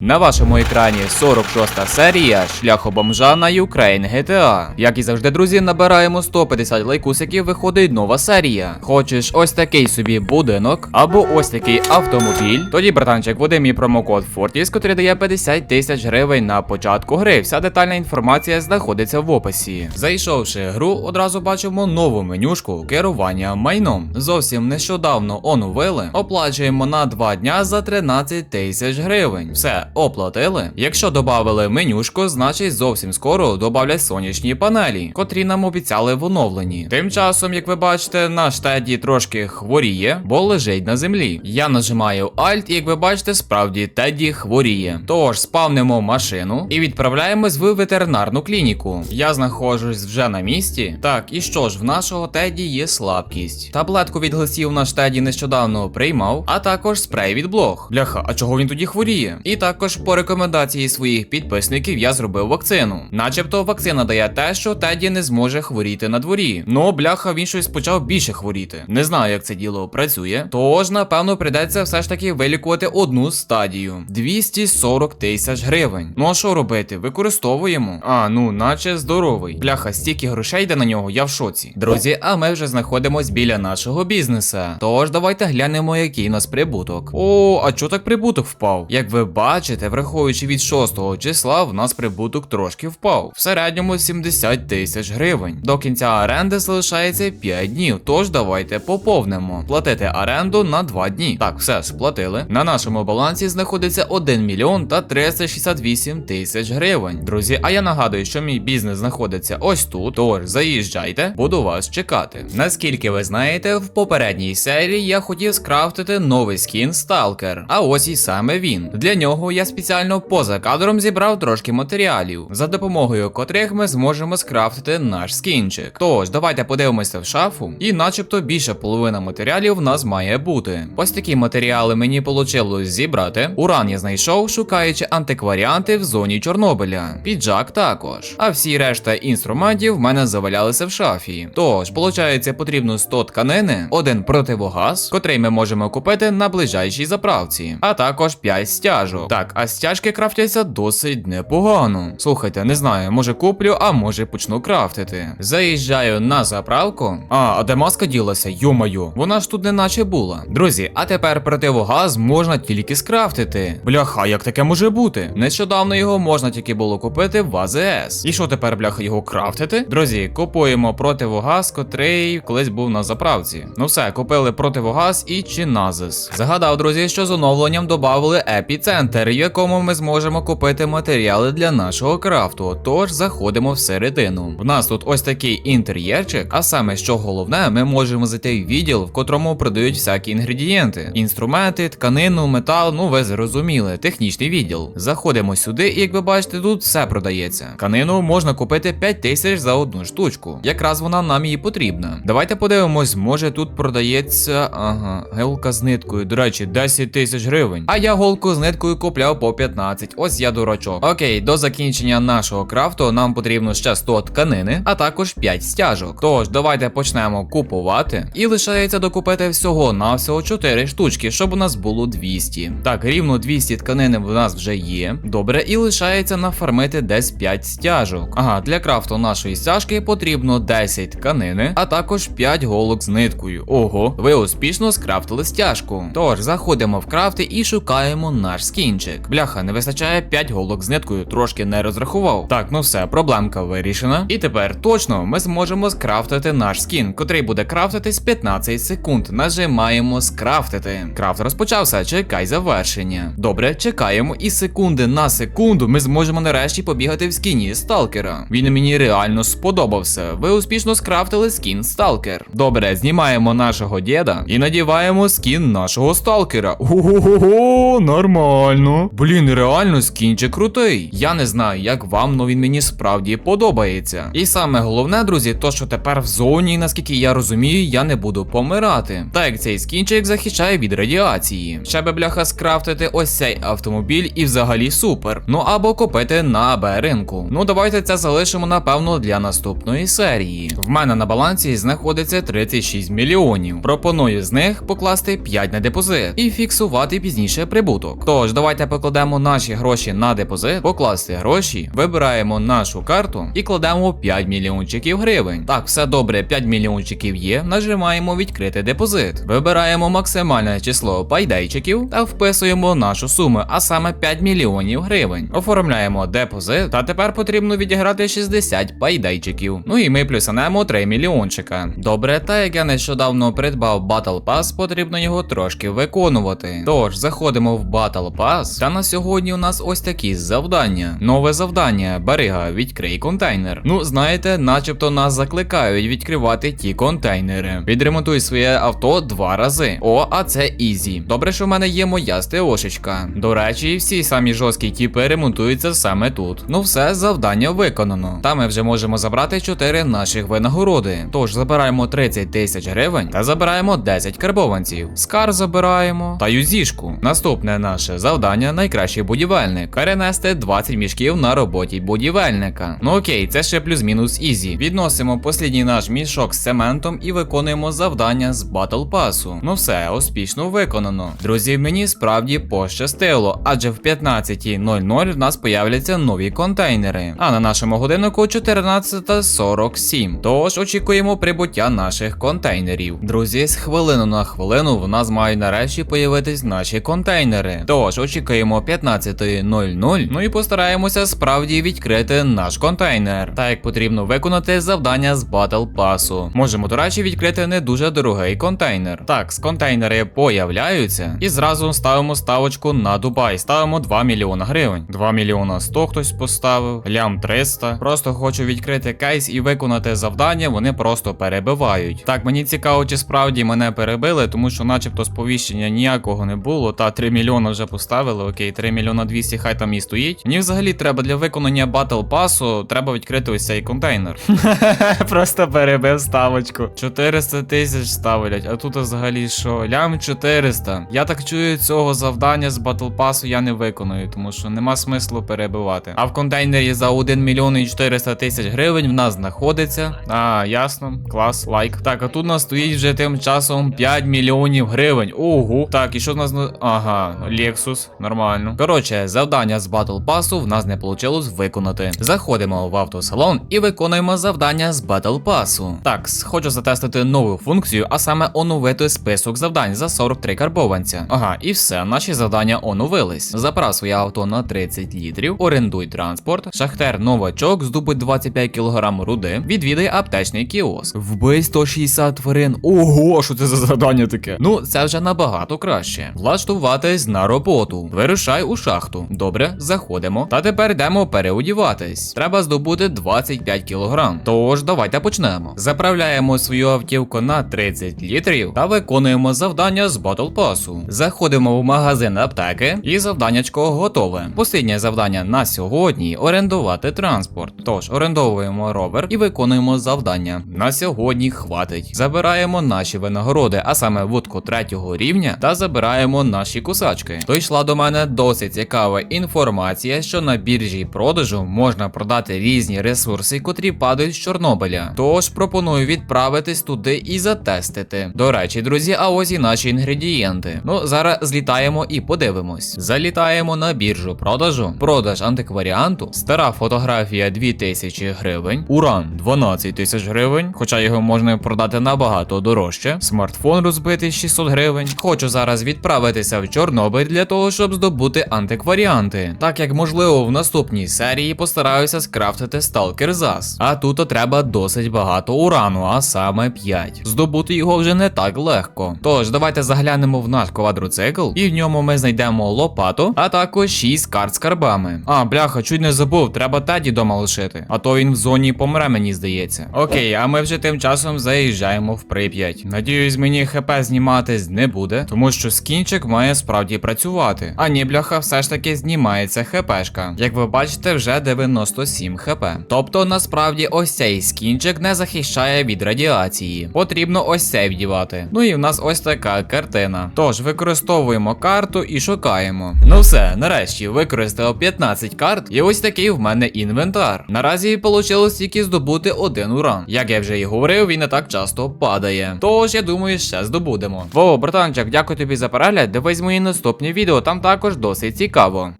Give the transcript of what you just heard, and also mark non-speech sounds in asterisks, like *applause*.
На вашому екрані 46-та серія Шляху бомжа на Ukraine GTA. Як і завжди, друзі, набираємо 150 лайкусиків, виходить нова серія. Хочеш ось такий собі будинок або ось такий автомобіль? Тоді, братанчик, введи мій промокод Fortis, який дає 50 тисяч гривень на початку гри. Вся детальна інформація знаходиться в описі. Зайшовши гру, одразу бачимо нову менюшку керування майном. Зовсім нещодавно оновили. Оплачуємо на 2 дня за 13 тисяч гривень. Все, оплатили. Якщо додали менюшку, значить зовсім скоро добавлять сонячні панелі, котрі нам обіцяли в оновленні. Тим часом, як ви бачите, наш Теді трошки хворіє, бо лежить на землі. Я нажимаю Alt, і як ви бачите, справді Теді хворіє. Тож спавнимо машину і відправляємось в ветеринарну клініку. Я знаходжусь вже на місці. Так, і що ж, в нашого Теді є слабкість. Таблетку від глисів наш Теді нещодавно приймав, а також спрей від блох. Бляха, а чого він тоді хворіє? І також по рекомендації своїх підписників я зробив вакцину. Начебто вакцина дає те, що Теді не зможе хворіти на дворі. Ну, бляха, він щось почав більше хворіти. Не знаю, як це діло працює. Тож, напевно, прийдеться все ж таки вилікувати одну стадію. 240 тисяч гривень. Ну а що робити? Використовуємо. А, ну, наче здоровий. Бляха, стільки грошей йде на нього, я в шоці. Друзі, а ми вже знаходимось біля нашого бізнеса. Тож давайте глянемо, який у нас прибуток. О, а чого так прибуток впав? Як ви бачите, враховуючи від 6 числа, в нас прибуток трошки впав. В середньому 70 тисяч гривень. До кінця оренди залишається 5 днів. Тож давайте поповнимо. Платити оренду на 2 дні. Так, все сплатили. На нашому балансі знаходиться 1 мільйон та 368 тисяч гривень. Друзі, а я нагадую, що мій бізнес знаходиться ось тут. Тож заїжджайте, буду вас чекати. Наскільки ви знаєте, в попередній серії я хотів скрафтити новий скін Сталкер. А ось і саме він. Для нього я спеціально поза кадром зібрав трошки матеріалів, за допомогою котрих ми зможемо скрафтити наш скінчик. Тож, давайте подивимося в шафу, і начебто більша половина матеріалів в нас має бути. Ось такі матеріали мені вийшло зібрати. Уран я знайшов, шукаючи антикваріанти в зоні Чорнобиля. Піджак також. А всі решта інструментів в мене завалялися в шафі. Тож, виходить, потрібно 100 тканини, один противогаз, котрий ми можемо купити на ближайшій заправці, а також 5 стяжок. Так, а стяжки крафтяться досить непогано. Слухайте, не знаю, може куплю, а може почну крафтити. Заїжджаю на заправку. А, а де маска ділася? Йомаю, вона ж тут не наче була. Друзі, а тепер противогаз можна тільки скрафтити. Бляха, як таке може бути? Нещодавно його можна тільки було купити в АЗС. І що тепер, бляха, його крафтити? Друзі, купуємо противогаз, котрий колись був на заправці. Ну все, купили противогаз і чиназис. Загадав, друзі, що з оновленням додали епіцентр, в якому ми зможемо купити матеріали для нашого крафту. Тож заходимо всередину. В нас тут ось такий інтер'єрчик, а саме що головне, ми можемо зайти в відділ, в котрому продають всякі інгредієнти: інструменти, тканину, метал. Ну ви зрозуміли, технічний відділ. Заходимо сюди, і як ви бачите, тут все продається. Тканину можна купити 5 тисяч за одну штучку. Якраз вона нам і потрібна. Давайте подивимось, може тут продається. Ага, гелка з ниткою. До речі, 10 тисяч гривень. А я голку з ниткою купляв по 15. Ось я дурачок. Окей, до закінчення нашого крафту нам потрібно ще 100 тканини, а також 5 стяжок. Тож, давайте почнемо купувати. І лишається докупити всього на всього 4 штучки, щоб у нас було 200. Так, рівно 200 тканини в нас вже є. Добре, і лишається нафармити десь 5 стяжок. Ага, для крафту нашої стяжки потрібно 10 тканини, а також 5 голок з ниткою. Ого, ви успішно скрафтили стяжку. Тож, заходимо в крафти і шукаємо наш скінчик. Бляха, не вистачає 5 голок з ниткою, трошки не розрахував. Так, ну все, проблемка вирішена. І тепер точно ми зможемо скрафтити наш скін, котрий буде крафтитись 15 секунд. Нажимаємо скрафтити. Крафт розпочався, чекай завершення. Добре, чекаємо, і секунди на секунду ми зможемо нарешті побігати в скіні сталкера. Він мені реально сподобався. Ви успішно скрафтили скін сталкер. Добре, знімаємо нашого діда і надіваємо скін нашого сталкера. Ого, нормально. Блін, реально скінчик крутий. Я не знаю, як вам, но він мені справді подобається. І саме головне, друзі, то що тепер в зоні, наскільки я розумію, я не буду помирати. Так як цей скінчик захищає від радіації. Ще би бляха скрафтити ось цей автомобіль і взагалі супер. Ну або купити на АБ ринку. Ну давайте це залишимо напевно для наступної серії. В мене на балансі знаходиться 36 мільйонів. Пропоную з них покласти 5 на депозит і фіксувати пізніше прибуток. Тож давайте покладемо наші гроші на депозит, покласти гроші, вибираємо нашу карту і кладемо 5 мільйончиків гривень. Так, все добре, 5 мільйончиків є. Нажимаємо відкрити депозит. Вибираємо максимальне число пайдейчиків та вписуємо нашу суму, а саме 5 мільйонів гривень. Оформляємо депозит, та тепер потрібно відіграти 60 пайдейчиків. Ну і ми плюсанемо 3 мільйончика. Добре, та як я нещодавно придбав Battle Pass, потрібно його трошки виконувати. Тож, заходимо в Battle Pass, та на сьогодні у нас ось такі завдання. Нове завдання, Барига, відкрий контейнер. Ну, знаєте, начебто нас закликають відкривати ті контейнери. Відремонтуй своє авто два рази. О, а це ізі. Добре, що в мене є моя стеошечка. До речі, всі самі жорсткі тіпи ремонтуються саме тут. Ну все, завдання виконано. Та ми вже можемо забрати 4 наших винагороди. Тож забираємо 30 тисяч гривень та забираємо 10 карбованців. Скар забираємо та юзішку. Наступне наше завдання найкращий будівельник. Перенести 20 мішків на роботі будівельника. Ну окей, це ще плюс-мінус ізі. Відносимо послідній наш мішок з цементом і виконуємо завдання з батл пасу. Ну все, успішно виконано. Друзі, мені справді пощастило, адже в 15.00 в нас появляться нові контейнери. А на нашому годиннику 14.47. Тож очікуємо прибуття наших контейнерів. Друзі, з хвилину на хвилину в нас мають нарешті появитись наші контейнери. Тож очікуємо 15.00. Ну і постараємося справді відкрити наш контейнер. Так як потрібно виконати завдання з Battle пасу. Можемо, до речі, відкрити не дуже дорогий контейнер. Так, з контейнери появляються. І зразу ставимо ставочку на Дубай. Ставимо 2 мільйона гривень. 2 мільйона 100 хтось поставив, лям 300. Просто хочу відкрити кейс і виконати завдання, вони просто перебивають. Так, мені цікаво, чи справді мене перебили, тому що, начебто, сповіщення ніякого не було. Та 3 мільйона вже поставили. Окей, 3 мільйона 200 хай там і стоїть. Мені взагалі треба для виконання батл пасу, треба відкрити ось цей контейнер. *laughs* Просто перебив ставочку. 400 тисяч ставлять, а тут взагалі що? Лям 400. Я так чую, цього завдання з батл пасу я не виконую, тому що нема смислу перебивати. А в контейнері за 1 мільйон і 400 тисяч гривень в нас знаходиться. А, ясно, клас, лайк. Так, а тут у нас стоїть вже тим часом 5 мільйонів гривень. Ого. Так, і що в нас Ага, Lexus, нормально. Коротше, завдання з батл пасу в нас не вийшло виконати. Заходимо в автосалон і виконуємо завдання з батл пасу. Так, хочу затестити нову функцію, а саме оновити список завдань за 43 карбованця. Ага, і все, наші завдання оновились. Заправ своє авто на 30 літрів, орендуй транспорт, шахтер новачок, здобудь 25 кг руди, відвідай аптечний кіоск. Вбий 160 тварин. Ого, що це за завдання таке? Ну, це вже набагато краще. Влаштуватись на роботу. Вирушай у шахту. Добре, заходимо. Та тепер йдемо переодіватись. Треба здобути 25 кг. Тож давайте почнемо. Заправляємо свою автівку на 30 літрів та виконуємо завдання з Battle пасу. Заходимо в магазин аптеки і завданнячко готове. Посліднє завдання на сьогодні орендувати транспорт. Тож орендовуємо ровер і виконуємо завдання. На сьогодні хватить. Забираємо наші винагороди, а саме вудку третього рівня, та забираємо наші кусачки. То йшла до мене досить цікава інформація, що на біржі продажу можна продати різні ресурси, котрі падають з Чорнобиля. Тож пропоную відправитись туди і затестити. До речі, друзі, а ось і наші інгредієнти. Ну, зараз злітаємо і подивимось. Залітаємо на біржу продажу, продаж антикваріанту, стара фотографія 2000 гривень, уран 12 тисяч гривень, хоча його можна продати набагато дорожче. Смартфон розбитий 600 гривень. Хочу зараз відправитися в Чорнобиль для того, щоб здобути антикваріанти. Так як можливо в наступній серії постараюся скрафтити сталкер ЗАС. А тут треба досить багато урану, а саме 5. Здобути його вже не так легко. Тож давайте заглянемо в наш квадроцикл, і в ньому ми знайдемо лопату, а також 6 карт з карбами. А, бляха, чуть не забув, треба Теді дома лишити. А то він в зоні помре, мені здається. Окей, а ми вже тим часом заїжджаємо в Прип'ять. Надіюсь, мені ХП зніматись не буде, тому що скінчик має справді працювати. А ні, бляха, все ж таки знімається ХПшка. Як ви бачите, вже 97 ХП. Тобто, насправді, ось цей скінчик не захищає від радіації. Потрібно ось цей вдівати. Ну і в нас ось така картина. Тож використовуємо карту і шукаємо. Ну все, нарешті використав 15 карт, і ось такий в мене інвентар. Наразі вийшло тільки здобути один уран. Як я вже і говорив, він не так часто падає. Тож я думаю, ще здобудемо. Во, братанчик, дякую тобі за перегляд. Дивись мої наступні відео. Там також. Також досить цікаво.